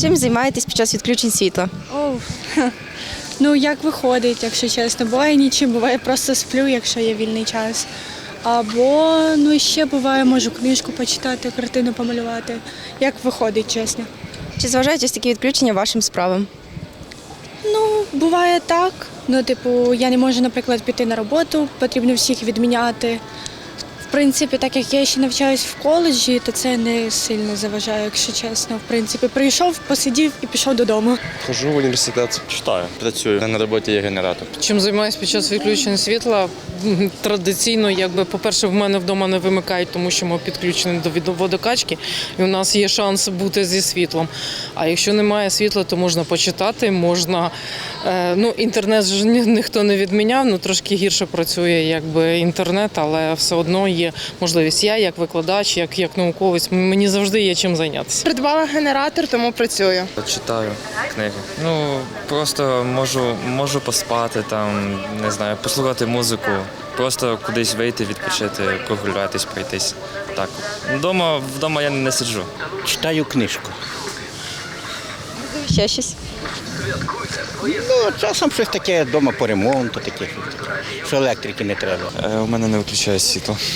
Чим займаєтесь під час відключень світла? О, ну як виходить, якщо чесно. Буває нічим, буває просто сплю, якщо є вільний час. Або ну ще буває, можу книжку почитати, картину помалювати. Як виходить, чесно. Чи зважають ось такі відключення вашим справам? Ну, буває так. Ну, типу, я не можу, наприклад, піти на роботу, потрібно всіх відміняти. В принципі, так як я ще навчаюсь в коледжі, то це не сильно заважає, якщо чесно. В принципі, прийшов, посидів і пішов додому. Хожу в університет. Читаю, працюю. На роботі є генератор. Чим займаюся під час відключення світла? Традиційно, якби, по-перше, в мене вдома не вимикають, тому що ми підключені до водокачки, і у нас є шанс бути зі світлом. А якщо немає світла, то можна почитати, можна. Е, ну, інтернет ж ні- ніхто не відміняв, ну трошки гірше працює якби інтернет, але все одно є можливість. Я як викладач, як, як науковець, мені завжди є чим зайнятися. Придбала генератор, тому працюю. Читаю книги. Ну просто можу, можу поспати там, не знаю, послухати музику, просто кудись вийти, відпочити, прогулятись, пройтись. Так. Вдома, вдома я не сиджу. Читаю книжку. Ще щось? Ну, часом щось таке вдома по ремонту, таке, що електрики не треба. Е, У мене не виключає світло.